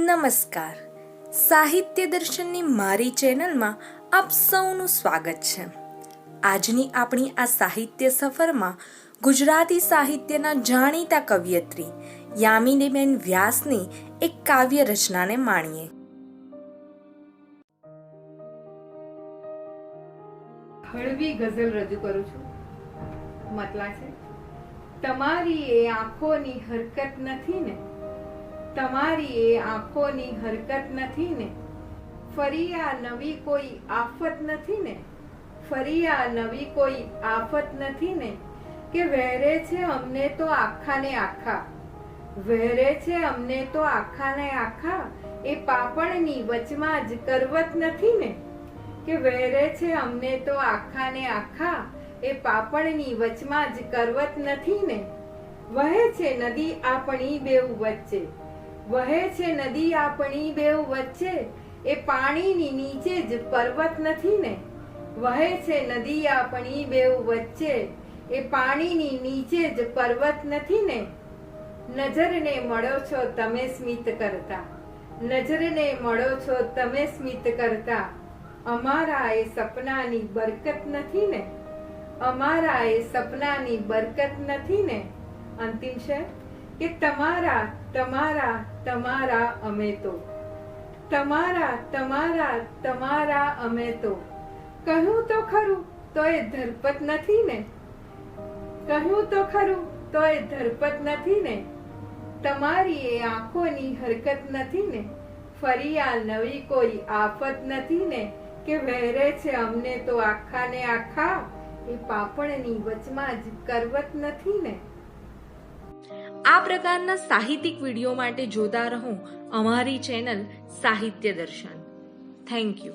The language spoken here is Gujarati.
નમસ્કાર. સાહિત્ય દર્શનની મારી ચેનલમાં આપ સૌનું સ્વાગત છે. આજની આપણી આ સાહિત્ય સફરમાં ગુજરાતી સાહિત્યના જાણીતા કવિયત્રી યામિનીબેન વ્યાસની એક કાવ્ય રચનાને માણીએ. હળવી ગઝલ રજૂ કરું છું. મતલા છે, તમારી એ આંખોની હરકત નથી ને તમારી એ આંખોની હરકત નથી ને? ફરી આ નવી કોઈ આફત નથી ને? ફરી આ નવી કોઈ આફત નથી ને? કે વહેરે છે અમને તો આખાને આખા. વહેરે છે અમને તો આખાને આખા. એ પાપણની વચમાં જ કરવત નથી ને? કે વહેરે છે અમને તો આખા ને આખા. એ પાપણની વચમાં જ કરવત નથી ને? વહે છે નદી આપણી બેવ વચ્ચે. વહે છે નદી આપણી બેવ વચ્ચે, એ પાણીની નીચે જ પર્વત નથી ને? વહે છે નદી આપણી બેવ વચ્ચે, એ પાણીની નીચે જ પર્વત નથી ને? નજરને મળો છો તમે સ્મિત કરતા, નજરને મળો છો તમે સ્મિત કરતા. અમારા એ સપનાની બરકત નથી ને? અમારા એ સપનાની બરકત નથી ને? અંતિમ છે કે તમારા તમારા તમારા અમે તો. તમારા તમારા તમારા અમે તો. કહ્યું તો ખરું, તો એ ધરપત નથી ને? કહ્યું તો ખરું, તો એ ધરપત નથી ને? તમારી એ આંખોની હરકત નથી ને? ફરી આ નવી કોઈ આફત નથી ને? કે વહેરે છે અમને તો આખા ને આખા? એ પાપણની વચમાં જ કરવત નથી ને? આ પ્રકારના સાહિત્યિક વીડિયો માટે જોતા રહો અમારી ચેનલ સાહિત્ય દર્શન. Thank you